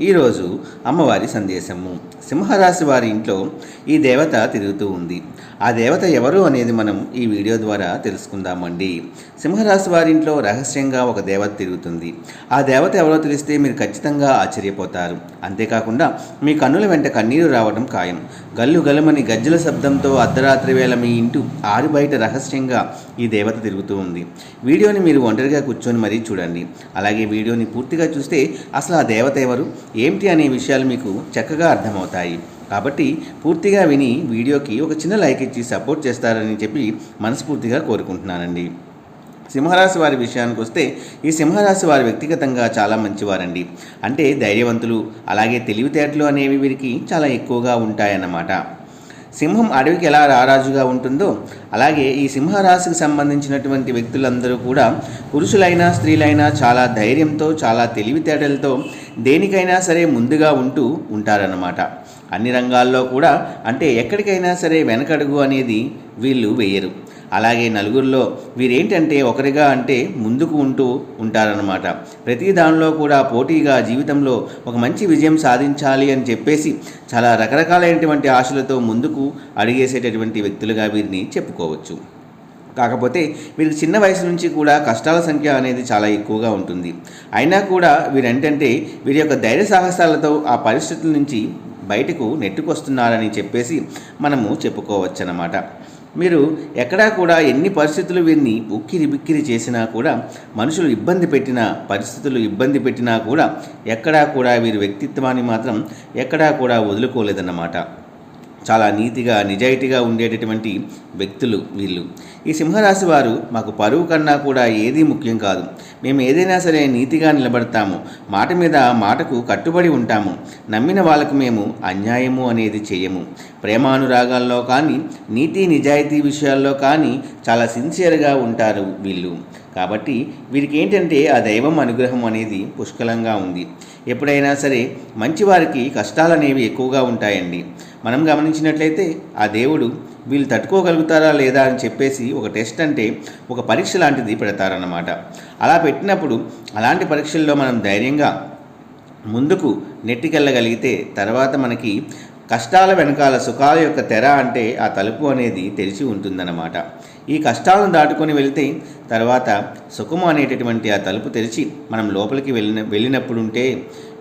ఈరోజు అమ్మవారి సందేశము. సింహరాశి వారి ఇంట్లో ఈ దేవత తిరుగుతూ ఉంది. ఆ దేవత ఎవరు అనేది మనం ఈ వీడియో ద్వారా తెలుసుకుందామండి. సింహరాశి వారి ఇంట్లో రహస్యంగా ఒక దేవత తిరుగుతుంది. ఆ దేవత ఎవరో తెలిస్తే మీరు ఖచ్చితంగా ఆశ్చర్యపోతారు. అంతేకాకుండా మీ కన్నుల వెంట కన్నీరు రావడం ఖాయం. గల్లు గలమని గజ్జల శబ్దంతో అర్ధరాత్రి వేళ మీ ఇంటి ఆరు బయట రహస్యంగా ఈ దేవత తిరుగుతూ ఉంది. వీడియోని మీరు ఒంటరిగా కూర్చొని మరీ చూడండి. అలాగే వీడియోని పూర్తిగా చూస్తే అసలు ఆ దేవత ఎవరు? ఏమిటి అనే విషయాలు మీకు చక్కగా అర్థమవుతాయి. కాబట్టి పూర్తిగా విని వీడియోకి ఒక చిన్న లైక్ ఇచ్చి సపోర్ట్ చేస్తారని చెప్పి మనస్ఫూర్తిగా కోరుకుంటున్నానండి. సింహరాశి వారి విషయానికి వస్తే ఈ సింహరాశి వారి వ్యక్తిగతంగా చాలా మంచివారండి. అంటే ధైర్యవంతులు అలాగే తెలివితేటలు అనేవి వీరికి చాలా ఎక్కువగా ఉంటాయన్నమాట. సింహం అడవికి ఎలా రారాజుగా ఉంటుందో అలాగే ఈ సింహరాశికి సంబంధించినటువంటి వ్యక్తులందరూ కూడా పురుషులైనా స్త్రీలైనా చాలా ధైర్యంతో చాలా తెలివితేటలతో దేనికైనా సరే ముందుగా ఉంటూ ఉంటారన్నమాట. అన్ని రంగాల్లో కూడా అంటే ఎక్కడికైనా సరే వెనకడుగు అనేది వీళ్ళు వేయరు. అలాగే నలుగురిలో వీరేంటంటే ఒకరిగా అంటే ముందుకు ఉంటూ ఉంటారనమాట ప్రతి దానిలో కూడా పోటీగా జీవితంలో ఒక మంచి విజయం సాధించాలి అని చెప్పేసి చాలా రకరకాలైనటువంటి ఆశలతో ముందుకు అడిగేసేటటువంటి వ్యక్తులుగా వీరిని చెప్పుకోవచ్చు. కాకపోతే వీరికి చిన్న వయసు నుంచి కూడా కష్టాల సంఖ్య అనేది చాలా ఎక్కువగా ఉంటుంది. అయినా కూడా వీరేంటంటే వీరి యొక్క ధైర్య సాహసాలతో ఆ పరిస్థితుల నుంచి బయటకు నెట్టుకొస్తున్నారని చెప్పేసి మనము చెప్పుకోవచ్చనమాట మీరు ఎక్కడా కూడా ఎన్ని పరిస్థితులు వీరిని ఉక్కిరి బిక్కిరి చేసినా కూడా మనుషులు ఇబ్బంది పెట్టినా పరిస్థితులు ఇబ్బంది పెట్టినా కూడా ఎక్కడా కూడా వీరి వ్యక్తిత్వాన్ని మాత్రం ఎక్కడా కూడా వదులుకోలేదన్నమాట. చాలా నీతిగా నిజాయితీగా ఉండేటటువంటి వ్యక్తులు వీళ్ళు. ఈ సింహరాశి వారు మాకు పరువు కన్నా కూడా ఏదీ ముఖ్యం కాదు. మేము ఏదైనా సరే నీతిగా నిలబడతాము. మాట మీద మాటకు కట్టుబడి ఉంటాము. నమ్మిన వాళ్ళకు మేము అన్యాయము అనేది చేయము. ప్రేమానురాగాల్లో కానీ నీతి నిజాయితీ విషయాల్లో కానీ చాలా సిన్సియర్గా ఉంటారు వీళ్ళు. కాబట్టి వీరికి ఏంటంటే ఆ దైవం అనుగ్రహం అనేది పుష్కలంగా ఉంది. ఎప్పుడైనా సరే మంచివారికి కష్టాలు అనేవి ఎక్కువగా ఉంటాయండి. మనం గమనించినట్లయితే ఆ దేవుడు వీళ్ళు తట్టుకోగలుగుతారా లేదా అని చెప్పేసి ఒక టెస్ట్ అంటే ఒక పరీక్ష లాంటిది పెడతారన్నమాట. అలా పెట్టినప్పుడు అలాంటి పరీక్షల్లో మనం ధైర్యంగా ముందుకు నెట్టికెళ్ళగలిగితే తర్వాత మనకి కష్టాల వెనకాల సుఖాల యొక్క తెర అంటే ఆ తలుపు అనేది తెరిచి ఉంటుందన్నమాట. ఈ కష్టాలను దాటుకొని వెళితే తర్వాత సుఖము అనేటటువంటి ఆ తలుపు తెరిచి మనం లోపలికి వెళ్ళిన వెళ్ళినప్పుడు ఉంటే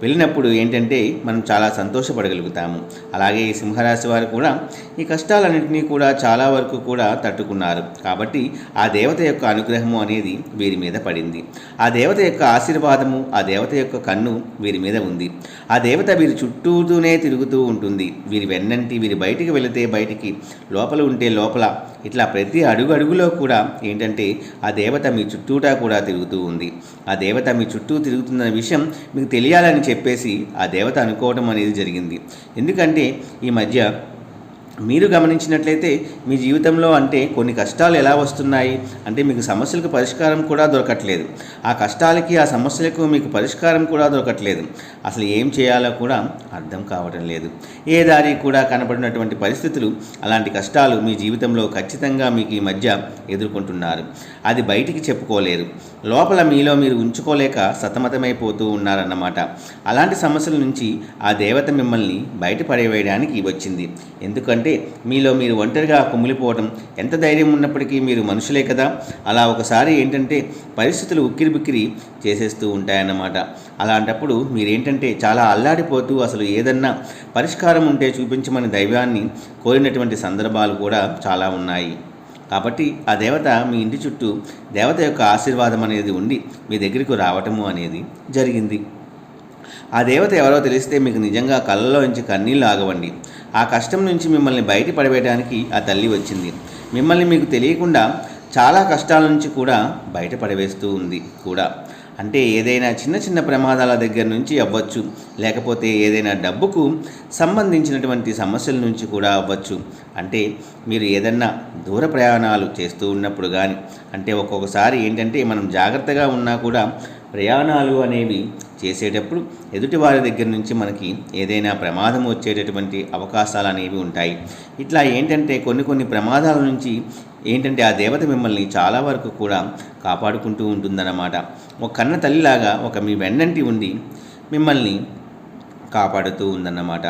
వెళ్ళినప్పుడు ఏంటంటే మనం చాలా సంతోషపడగలుగుతాము. అలాగే ఈ సింహరాశి వారు కూడా ఈ కష్టాలన్నింటినీ కూడా చాలా వరకు కూడా తట్టుకున్నారు. కాబట్టి ఆ దేవత యొక్క అనుగ్రహము అనేది వీరి మీద పడింది. ఆ దేవత యొక్క ఆశీర్వాదము ఆ దేవత యొక్క కన్ను వీరి మీద ఉంది. ఆ దేవత వీరి చుట్టూతూనే తిరుగుతూ ఉంటుంది. వీరి వెన్నంటి వీరి బయటికి వెళితే బయటికి లోపల ఉంటే లోపల ఇట్లా ప్రతి అడుగు అడుగులో కూడా ఏంటంటే ఆ దేవత మీ చుట్టూటా కూడా తిరుగుతూ ఉంది. ఆ దేవత మీ చుట్టూ తిరుగుతున్న విషయం మీకు తెలియాలని చెప్పేసి ఆ దేవత అనుకోవడం అనేది జరిగింది. ఎందుకంటే ఈ మధ్య మీరు గమనించినట్లయితే మీ జీవితంలో అంటే కొన్ని కష్టాలు ఎలా వస్తున్నాయి? అంటే మీకు సమస్యలకు పరిష్కారం కూడా దొరకట్లేదు. ఆ కష్టాలకి ఆ సమస్యలకు మీకు పరిష్కారం కూడా దొరకట్లేదు. అసలు ఏం చేయాలో కూడా అర్థం కావడం లేదు. ఏ దారి కూడా కనపడినటువంటి పరిస్థితులు అలాంటి కష్టాలు మీ జీవితంలో ఖచ్చితంగా మీకు ఈ మధ్య ఎదుర్కొంటున్నారు. అది బయటికి చెప్పుకోలేరు. లోపల మీలో మీరు ఉంచుకోలేక సతమతమైపోతూ ఉన్నారన్నమాట. అలాంటి సమస్యల నుంచి ఆ దేవత మిమ్మల్ని బయటపడేయడానికి వచ్చింది. ఎందుకంటే మీలో మీరు ఒంటరిగా కుమిలిపోవడం ఎంత ధైర్యం ఉన్నప్పటికీ మీరు మనుషులే కదా? అలా ఒకసారి ఏంటంటే పరిస్థితులు ఉక్కిరిబిక్కిరి చేసేస్తూ ఉంటాయన్నమాట. అలాంటప్పుడు మీరేంటంటే చాలా అల్లాడిపోతూ అసలు ఏదన్నా పరిష్కారం ఉంటే చూపించమని దైవాన్ని కోరినటువంటి సందర్భాలు కూడా చాలా ఉన్నాయి. కాబట్టి ఆ దేవత మీ ఇంటి చుట్టూ దేవత యొక్క ఆశీర్వాదం అనేది ఉండి మీ దగ్గరికి రావటము అనేది జరిగింది. ఆ దేవత ఎవరో తెలిస్తే మీకు నిజంగా కళ్ళలోంచి కన్నీళ్ళు ఆగవండి. ఆ కష్టం నుంచి మిమ్మల్ని బయట పడవేయడానికి ఆ తల్లి వచ్చింది. మిమ్మల్ని మీకు తెలియకుండా చాలా కష్టాల నుంచి కూడా బయట పడవేస్తూ ఉంది కూడా. అంటే ఏదైనా చిన్న చిన్న ప్రమాదాల దగ్గర నుంచి అవ్వచ్చు. లేకపోతే ఏదైనా డబ్బుకు సంబంధించినటువంటి సమస్యల నుంచి కూడా అవ్వచ్చు. అంటే మీరు ఏదన్నా దూర ప్రయాణాలు చేస్తూ ఉన్నప్పుడు కానీ అంటే ఒక్కొక్కసారి ఏంటంటే మనం జాగ్రత్తగా ఉన్నా కూడా ప్రయాణాలు అనేవి చేసేటప్పుడు ఎదుటి వారి దగ్గర నుంచి మనకి ఏదైనా ప్రమాదం వచ్చేటటువంటి అవకాశాలు అనేవి ఉంటాయి. ఇట్లా ఏంటంటే కొన్ని కొన్ని ప్రమాదాల నుంచి ఏంటంటే ఆ దేవత మిమ్మల్ని చాలా వరకు కూడా కాపాడుకుంటూ ఉంటుందన్నమాట. ఒక కన్న తల్లిలాగా ఒక మీ వెన్నంటి ఉండి మిమ్మల్ని కాపాడుతూ ఉందన్నమాట.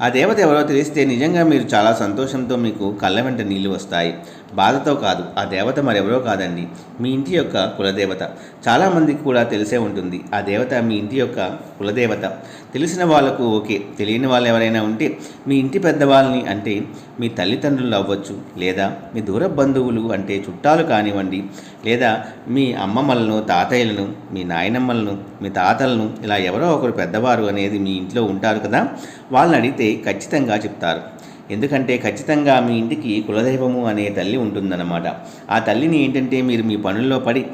ఆ దేవత ఎవరో తెలిస్తే నిజంగా మీరు చాలా సంతోషంతో మీకు కళ్ళ వెంట నీళ్ళు వస్తాయి. బాధతో కాదు ఆ దేవత మరెవరో కాదండి. మీ ఇంటి యొక్క కులదేవత. చాలామందికి కూడా తెలిసే ఉంటుంది ఆ దేవత మీ ఇంటి యొక్క కులదేవత. తెలిసిన వాళ్ళకు ఓకే తెలియని వాళ్ళు ఎవరైనా ఉంటే మీ ఇంటి పెద్దవాళ్ళని అంటే మీ తల్లిదండ్రులు అవ్వచ్చు లేదా మీ దూర బంధువులు అంటే చుట్టాలు కానివ్వండి లేదా మీ అమ్మమ్మలను తాతయ్యలను మీ నాయనమ్మలను మీ తాతలను ఇలా ఎవరో ఒకరు పెద్దవారు అనేది మీ ఇంట్లో ఉంటారు కదా వాళ్ళని అడిగితే ఖచ్చితంగా చెప్తారు. ఎందుకంటే ఖచ్చితంగా మీ ఇంటికి కులదైవము అనే తల్లి ఉంటుందన్నమాట. ఆ తల్లిని ఏంటంటే మీరు మీ పనుల్లో పడి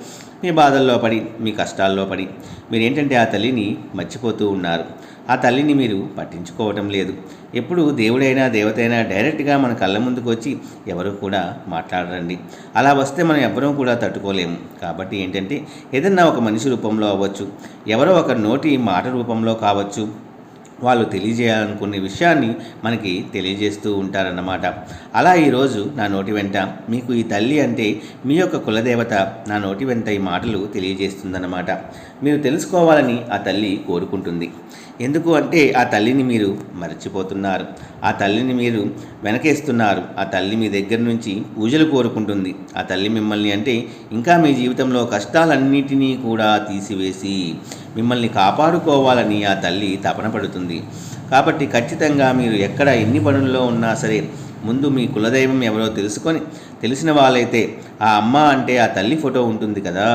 మీ బాధల్లో పడి మీ కష్టాల్లో పడి మీరు ఏంటంటే ఆ తల్లిని మర్చిపోతూ ఉన్నారు. ఆ తల్లిని మీరు పట్టించుకోవటం లేదు. ఎప్పుడు దేవుడైనా దేవతైనా డైరెక్ట్గా మన కళ్ళ ముందుకు వచ్చి ఎవరు కూడా మాట్లాడరండి. అలా వస్తే మనం ఎవ్వరూ కూడా తట్టుకోలేము. కాబట్టి ఏంటంటే ఏదన్నా ఒక మనిషి రూపంలో అవ్వచ్చు ఎవరో ఒక నోటి మాట రూపంలో కావచ్చు వాళ్ళు తెలియజేయాలనుకునే విషయాన్ని మనకి తెలియజేస్తూ ఉంటారన్నమాట. అలా ఈరోజు నా నోటి వెంట మీకు ఈ తల్లి అంటే మీ యొక్క కులదేవత నా నోటి వెంట ఈ మాటలు తెలియజేస్తుందన్నమాట. మీరు తెలుసుకోవాలని ఆ తల్లి కోరుకుంటుంది. ఎందుకు అంటే ఆ తల్లిని మీరు మర్చిపోతున్నారు. ఆ తల్లిని మీరు వెనకేస్తున్నారు. ఆ తల్లి మీ దగ్గర నుంచి పూజలు కోరుకుంటుంది. ఆ తల్లి మిమ్మల్ని అంటే ఇంకా మీ జీవితంలో కష్టాలన్నిటినీ కూడా తీసివేసి మిమ్మల్ని కాపాడుకోవాలని ఆ తల్లి తపన పడుతుంది. కాబట్టి ఖచ్చితంగా మీరు ఎక్కడ ఎన్ని పనుల్లో ఉన్నా సరే ముందు మీ కులదైవం ఎవరో తెలుసుకొని తెలిసిన వాళ్ళైతే ఆ అమ్మ అంటే ఆ తల్లి ఫోటో ఉంటుంది కదా.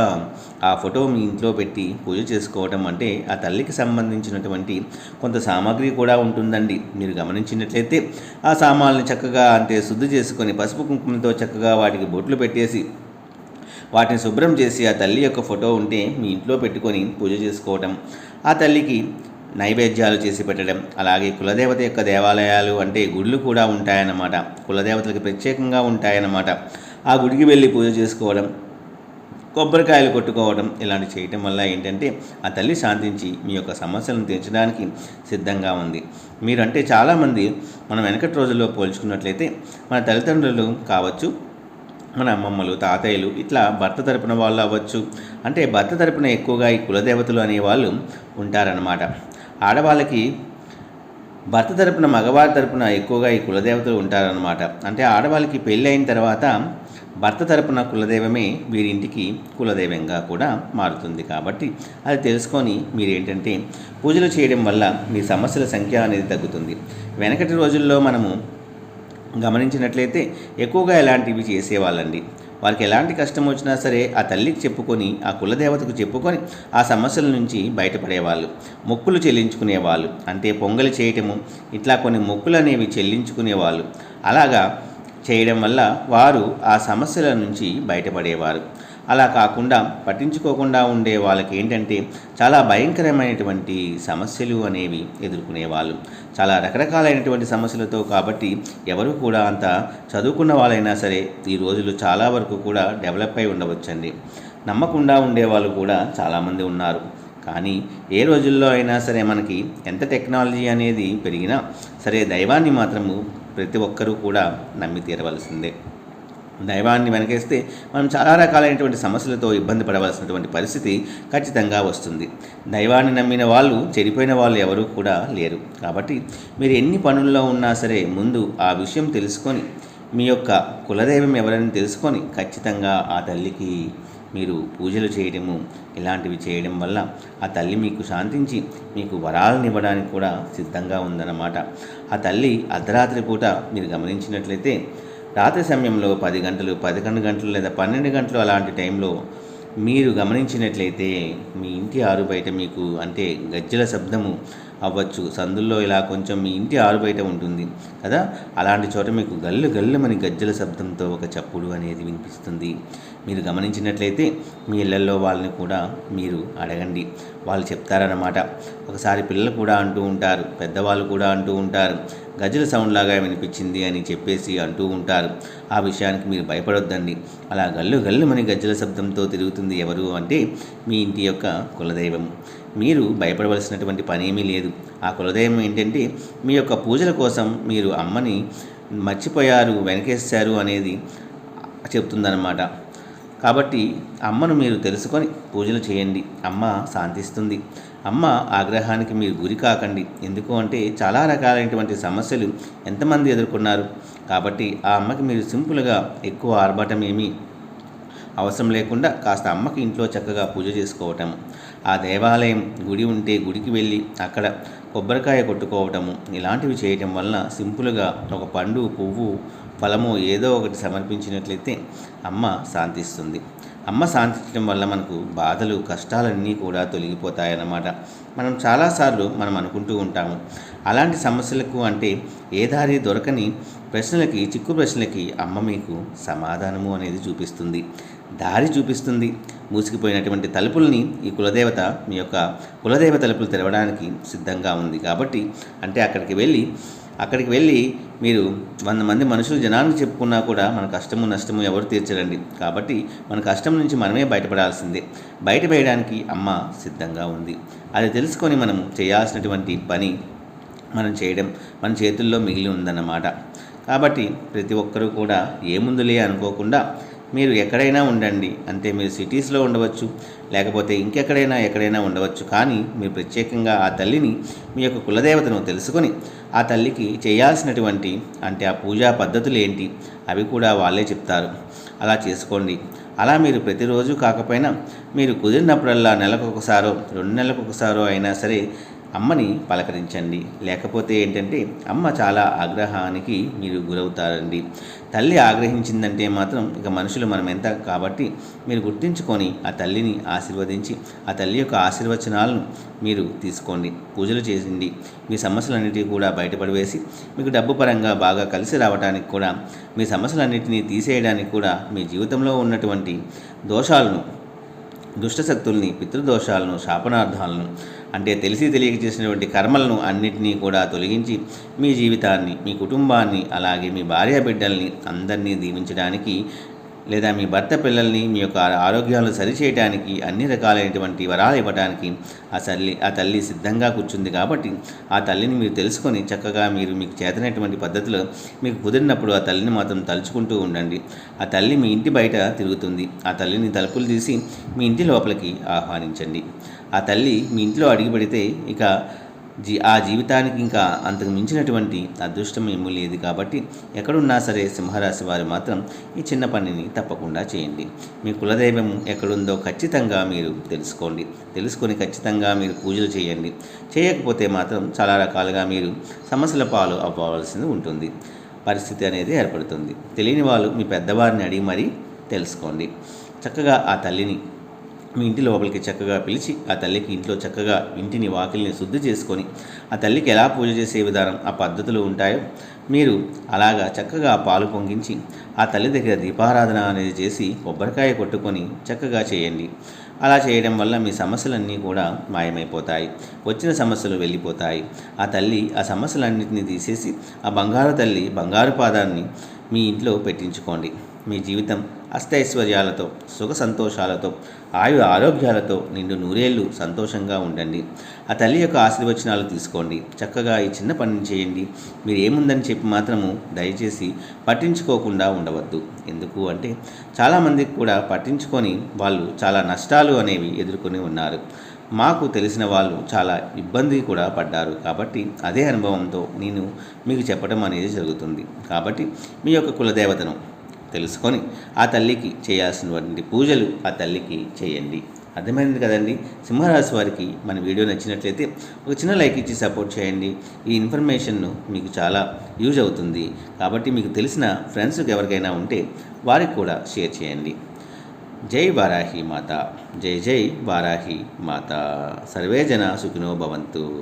ఆ ఫోటో మీ ఇంట్లో పెట్టి పూజ చేసుకోవటం అంటే ఆ తల్లికి సంబంధించినటువంటి కొంత సామాగ్రి కూడా ఉంటుందండి. మీరు గమనించినట్లయితే ఆ సామాన్లు చక్కగా అంటే శుద్ధి చేసుకొని పసుపు కుంకుమతో చక్కగా వాటికి బొట్లు పెట్టేసి వాటిని శుభ్రం చేసి ఆ తల్లి యొక్క ఫోటో ఉంటే మీ ఇంట్లో పెట్టుకొని పూజ చేసుకోవటం ఆ తల్లికి నైవేద్యాలు చేసి పెట్టడం అలాగే కులదేవత యొక్క దేవాలయాలు అంటే గుళ్ళు కూడా ఉంటాయన్నమాట. కులదేవతలకు ప్రత్యేకంగా ఉంటాయన్నమాట. ఆ గుడికి వెళ్ళి పూజ చేసుకోవడం కొబ్బరికాయలు కొట్టుకోవడం ఇలాంటి చేయటం వల్ల ఏంటంటే ఆ తల్లి శాంతించి మీ యొక్క సమస్యలను తీర్చడానికి సిద్ధంగా ఉంది. మీరంటే చాలామంది మనం వెనకటి రోజుల్లో పోల్చుకున్నట్లయితే మన తల్లిదండ్రులు కావచ్చు మన అమ్మమ్మలు తాతయ్యలు ఇట్లా భర్త తరపున వాళ్ళు అవ్వచ్చు. అంటే భర్త తరపున ఎక్కువగా ఈ కులదేవతలు అనేవాళ్ళు ఉంటారనమాట ఆడవాళ్ళకి భర్త తరపున మగవారి తరపున ఎక్కువగా ఈ కులదేవతలు ఉంటారనమాట అంటే ఆడవాళ్ళకి పెళ్ళి అయిన తర్వాత భర్త తరపున కులదైవమే వీరింటికి కులదైవంగా కూడా మారుతుంది కాబట్టి అది తెలుసుకొని మీరేంటంటే పూజలు చేయడం వల్ల మీ సమస్యల సంఖ్య అనేది తగ్గుతుంది. వెనకటి రోజుల్లో మనము గమనించినట్లయితే ఎక్కువగా ఎలాంటివి చేసేవాళ్ళండి. వారికి ఎలాంటి కష్టం వచ్చినా సరే ఆ తల్లికి చెప్పుకొని ఆ కులదేవతకు చెప్పుకొని ఆ సమస్యల నుంచి బయటపడేవాళ్ళు. మొక్కులు చెల్లించుకునేవాళ్ళు. అంటే పొంగలి చేయటము ఇట్లా కొన్ని మొక్కులు అనేవి చెల్లించుకునేవాళ్ళు. అలాగా చేయడం వల్ల వారు ఆ సమస్యల నుంచి బయటపడేవారు. అలా కాకుండా పట్టించుకోకుండా ఉండే వాళ్ళకి ఏంటంటే చాలా భయంకరమైనటువంటి సమస్యలు అనేవి ఎదుర్కొనేవాళ్ళు. చాలా రకరకాలైనటువంటి సమస్యలతో కాబట్టి ఎవరు కూడా అంత చదువుకున్న వాళ్ళైనా సరే ఈ రోజులు చాలా వరకు కూడా డెవలప్ అయి ఉండవచ్చండి. నమ్మకుండా ఉండేవాళ్ళు కూడా చాలామంది ఉన్నారు. కానీ ఏ రోజుల్లో అయినా సరే మనకి ఎంత టెక్నాలజీ అనేది పెరిగినా సరే దైవాన్ని మాత్రము ప్రతి ఒక్కరూ కూడా నమ్మి తీరవలసిందే. దైవాన్ని వెనకేస్తే మనం చాలా రకాలైనటువంటి సమస్యలతో ఇబ్బంది పడవలసినటువంటి పరిస్థితి ఖచ్చితంగా వస్తుంది. దైవాన్ని నమ్మిన వాళ్ళు చెడిపోయిన వాళ్ళు ఎవరూ కూడా లేరు. కాబట్టి మీరు ఎన్ని పనుల్లో ఉన్నా సరే ముందు ఆ విషయం తెలుసుకొని మీ యొక్క కులదైవం ఎవరని తెలుసుకొని ఖచ్చితంగా ఆ తల్లికి మీరు పూజలు చేయడము ఇలాంటివి చేయడం వల్ల ఆ తల్లి మీకు శాంతించి మీకు వరాలను ఇవ్వడానికి కూడా సిద్ధంగా ఉందన్నమాట. ఆ తల్లి అర్ధరాత్రి పూట మీరు గమనించినట్లయితే రాత్రి సమయంలో పది గంటలు పదకొండు గంటలు లేదా పన్నెండు గంటలు అలాంటి టైంలో మీరు గమనించినట్లయితే మీ ఇంటి ఆరు బయట మీకు అంటే గజ్జల శబ్దము అవ్వచ్చు. సందుల్లో ఇలా కొంచెం మీ ఇంటి ఆరుబయట ఉంటుంది కదా? అలాంటి చోట మీకు గల్లు గల్లుమని గజ్జల శబ్దంతో ఒక చప్పుడు అనేది వినిపిస్తుంది. మీరు గమనించినట్లయితే మీ ఇళ్ళలో వాళ్ళని కూడా మీరు అడగండి. వాళ్ళు చెప్తారన్నమాట. ఒకసారి పిల్లలు కూడా అంటూ ఉంటారు పెద్దవాళ్ళు కూడా అంటూ ఉంటారు. గజల సౌండ్ లాగా వినిపించింది అని చెప్పేసి అంటూ ఉంటారు. ఆ విషయానికి మీరు భయపడొద్దండి. అలా గల్లు గల్లుమని గజ్జల శబ్దంతో తిరుగుతుంది ఎవరు అంటే మీ ఇంటి యొక్క కులదైవం. మీరు భయపడవలసినటువంటి పని ఏమీ లేదు. ఆ కులదైవం ఏంటంటే మీ యొక్క పూజల కోసం మీరు అమ్మని మర్చిపోయారు వెనకేశారు అనేది చెప్తుందన్నమాట. కాబట్టి అమ్మను మీరు తెలుసుకొని పూజలు చేయండి. అమ్మ శాంతిస్తుంది. అమ్మ ఆగ్రహానికి మీరు గురి కాకండి. ఎందుకు అంటే చాలా రకాలైనటువంటి సమస్యలు ఎంతమంది ఎదుర్కొన్నారు. కాబట్టి ఆ అమ్మకి మీరు సింపుల్గా ఎక్కువ ఆర్భటం ఏమీ అవసరం లేకుండా కాస్త అమ్మకి ఇంట్లో చక్కగా పూజ చేసుకోవటం ఆ దేవాలయం గుడి ఉంటే గుడికి వెళ్ళి అక్కడ కొబ్బరికాయ కొట్టుకోవటము ఇలాంటివి చేయటం వలన సింపుల్గా ఒక పండు పువ్వు ఫలము ఏదో ఒకటి సమర్పించినట్లయితే అమ్మ శాంతిస్తుంది. అమ్మ శాంతించడం వల్ల మనకు బాధలు కష్టాలన్నీ కూడా తొలగిపోతాయన్నమాట. మనం చాలాసార్లు మనం అనుకుంటూ ఉంటాము అలాంటి సమస్యలకు అంటే ఏ దారి దొరకని ప్రశ్నలకి చిక్కు ప్రశ్నలకి అమ్మ మీకు సమాధానము అనేది చూపిస్తుంది. దారి చూపిస్తుంది. మూసుకుపోయినటువంటి తలుపుల్ని ఈ కులదేవత మీ యొక్క కులదేవ తలుపులు తెరవడానికి సిద్ధంగా ఉంది కాబట్టి అంటే అక్కడికి వెళ్ళి అక్కడికి వెళ్ళి మీరు వంద మంది మనుషులు జనానికి చెప్పుకున్నా కూడా మన కష్టము నష్టము ఎవరు తీర్చరండి. కాబట్టి మన కష్టం నుంచి మనమే బయటపడాల్సిందే. బయట వేయడానికి అమ్మ సిద్ధంగా ఉంది. అది తెలుసుకొని మనం చేయాల్సినటువంటి పని మనం చేయడం మన చేతుల్లో మిగిలి ఉందన్నమాట. కాబట్టి ప్రతి ఒక్కరూ కూడా ఏముందులే అనుకోకుండా మీరు ఎక్కడైనా ఉండండి. అంటే మీరు సిటీస్లో ఉండవచ్చు లేకపోతే ఇంకెక్కడైనా ఎక్కడైనా ఉండవచ్చు. కానీ మీరు ప్రత్యేకంగా ఆ తల్లిని మీ యొక్క కులదేవతను తెలుసుకొని ఆ తల్లికి చేయాల్సినటువంటి అంటే ఆ పూజా పద్ధతులు ఏంటి? అవి కూడా వాళ్ళే చెప్తారు. అలా చేసుకోండి. అలా మీరు ప్రతిరోజు కాకపోయినా మీరు కుదిరినప్పుడల్లా నెలకు ఒకసారో రెండు నెలలకు ఒకసారో అయినా సరే అమ్మని పలకరించండి. లేకపోతే ఏంటంటే అమ్మ చాలా ఆగ్రహానికి మీరు గురవుతారండి. తల్లి ఆగ్రహించిందంటే మాత్రం ఇక మనుషులు మనం ఎంత కాబట్టి మీరు గుర్తించుకొని ఆ తల్లిని ఆశీర్వదించి ఆ తల్లి యొక్క ఆశీర్వచనాలను మీరు తీసుకోండి. పూజలు చేసిండి మీ సమస్యలన్నిటినీ కూడా బయటపడివేసి మీకు డబ్బు పరంగా బాగా కలిసి రావడానికి కూడా మీ సమస్యలన్నిటినీ తీసేయడానికి కూడా మీ జీవితంలో ఉన్నటువంటి దోషాలను దుష్టశక్తుల్ని పితృదోషాలను శాపనార్థాలను అంటే తెలిసి తెలియక చేసినటువంటి కర్మలను అన్నిటినీ కూడా తొలగించి మీ జీవితాన్ని మీ కుటుంబాన్ని అలాగే మీ భార్య బిడ్డల్ని అందరినీ దీవించడానికి లేదా మీ భర్త పిల్లల్ని మీ యొక్క ఆరోగ్యాలు సరిచేయడానికి అన్ని రకాలైనటువంటి వరాలు ఇవ్వడానికి ఆ తల్లి ఆ తల్లి సిద్ధంగా కూర్చుంది కాబట్టి ఆ తల్లిని మీరు తెలుసుకొని చక్కగా మీరు మీకు చేతనటువంటి పద్ధతిలో మీకు కుదిరినప్పుడు ఆ తల్లిని మాత్రం తలుచుకుంటూ ఉండండి. ఆ తల్లి మీ ఇంటి బయట తిరుగుతుంది. ఆ తల్లిని తలుపులు తీసి మీ ఇంటి లోపలికి ఆహ్వానించండి. ఆ తల్లి మీ ఇంట్లో అడిగిపెడితే ఇక జీ ఆ జీవితానికి ఇంకా అంతకు మించినటువంటి అదృష్టం ఏమీ లేదు కాబట్టి ఎక్కడున్నా సరే సింహరాశి వారు మాత్రం ఈ చిన్న పనిని తప్పకుండా చేయండి. మీ కులదైవం ఎక్కడుందో ఖచ్చితంగా మీరు తెలుసుకోండి. తెలుసుకొని ఖచ్చితంగా మీరు పూజలు చేయండి. చేయకపోతే మాత్రం చాలా రకాలుగా మీరు సమస్యల పాలు అవ్వవలసింది ఉంటుంది. పరిస్థితి అనేది ఏర్పడుతుంది. తెలియని వాళ్ళు మీ పెద్దవారిని అడిగి మరీ తెలుసుకోండి. చక్కగా ఆ తల్లిని మీ ఇంటి లోపలికి చక్కగా పిలిచి ఆ తల్లికి ఇంట్లో చక్కగా ఇంటిని వాకిల్ని శుద్ధి చేసుకొని ఆ తల్లికి ఎలా పూజ చేసే విధానం ఆ పద్ధతులు ఉంటాయో మీరు అలాగా చక్కగా పాలు పొంగించి ఆ తల్లి దగ్గర దీపారాధన అనేది చేసి కొబ్బరికాయ కొట్టుకొని చక్కగా చేయండి. అలా చేయడం వల్ల మీ సమస్యలన్నీ కూడా మాయమైపోతాయి. వచ్చిన సమస్యలు వెళ్ళిపోతాయి. ఆ తల్లి ఆ సమస్యలన్నింటినీ తీసేసి ఆ బంగారు తల్లి బంగారు పాదాన్ని మీ ఇంట్లో పెట్టించుకోండి. మీ జీవితం అష్టైశ్వర్యాలతో సుఖ సంతోషాలతో ఆయు ఆరోగ్యాలతో నిండు నూరేళ్ళు సంతోషంగా ఉండండి. ఆ తల్లి యొక్క ఆశీర్వచనాలు తీసుకోండి. చక్కగా ఈ చిన్న పనిని చేయండి. మీరు ఏముందని చెప్పి మాత్రము దయచేసి పట్టించుకోకుండా ఉండవద్దు. ఎందుకు అంటే చాలామందికి కూడా పట్టించుకొని వాళ్ళు చాలా నష్టాలు అనేవి ఎదుర్కొని ఉన్నారు. మాకు తెలిసిన వాళ్ళు చాలా ఇబ్బంది కూడా పడ్డారు. కాబట్టి అదే అనుభవంతో నేను మీకు చెప్పడం అనేది జరుగుతుంది. కాబట్టి మీ యొక్క కులదేవతను తెలుసుకొని ఆ తల్లికి చేయాల్సినటువంటి పూజలు ఆ తల్లికి చేయండి. అర్థమైంది కదండి? సింహరాశి వారికి మన వీడియో నచ్చినట్లయితే ఒక చిన్న లైక్ ఇచ్చి సపోర్ట్ చేయండి. ఈ ఇన్ఫర్మేషన్ను మీకు చాలా యూజ్ అవుతుంది. కాబట్టి మీకు తెలిసిన ఫ్రెండ్స్కి ఎవరికైనా ఉంటే వారికి కూడా షేర్ చేయండి. జై వారాహి మాత. జై జై వారాహి మాత. సర్వే జన సుఖినో భవంతు.